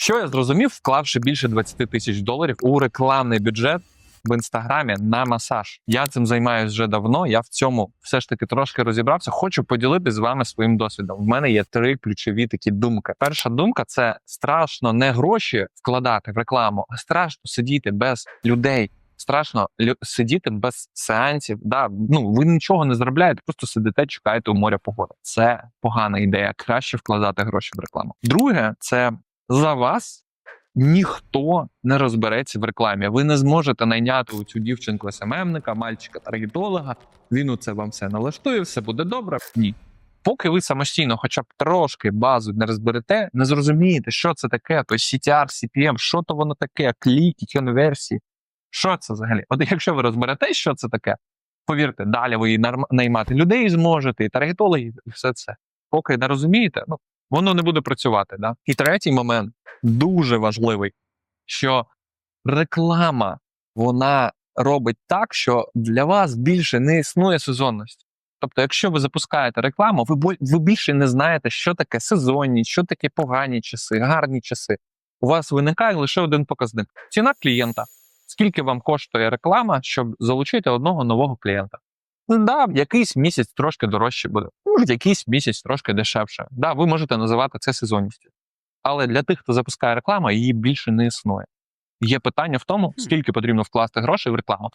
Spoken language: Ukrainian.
Що я зрозумів, вклавши більше 20 тисяч доларів у рекламний бюджет в інстаграмі на масаж. Я цим займаюся вже давно. Я в цьому все ж таки трошки розібрався. Хочу поділитися з вами своїм досвідом. В мене є три ключові такі думки. Перша думка це страшно не гроші вкладати в рекламу, а страшно сидіти без людей. Страшно сидіти без сеансів. Да, ну ви нічого не заробляєте, просто сидите, чекаєте у моря погоди. Це погана ідея. Краще вкладати гроші в рекламу. Друге, це за вас ніхто не розбереться в рекламі. Ви не зможете найняти цю дівчинку СММника, мальчика таргетолога. Він у це вам все налаштує, все буде добре. Ні. Поки ви самостійно, хоча б трошки базу не розберете, не зрозумієте, що це таке, то CTR, CPM, що то воно таке, кліки, конверсії. Що це взагалі? От якщо ви розберете, що це таке, повірте, далі ви наймати людей зможете, і таргетологів, і все це. Поки не розумієте, ну воно не буде працювати. Да? І третій момент дуже важливий, що реклама вона робить так, що для вас більше не існує сезонності. Тобто, якщо ви запускаєте рекламу, ви, більше не знаєте, що таке сезонні, що таке погані часи, гарні часи. У вас виникає лише один показник: ціна клієнта. Скільки вам коштує реклама, щоб залучити одного нового клієнта? Ну, да, якийсь місяць трошки дорожче буде, може, якийсь місяць трошки дешевше. Да, ви можете називати це сезонністю. Але для тих, хто запускає рекламу, її більше не існує. Є питання в тому, скільки потрібно вкласти грошей в рекламу.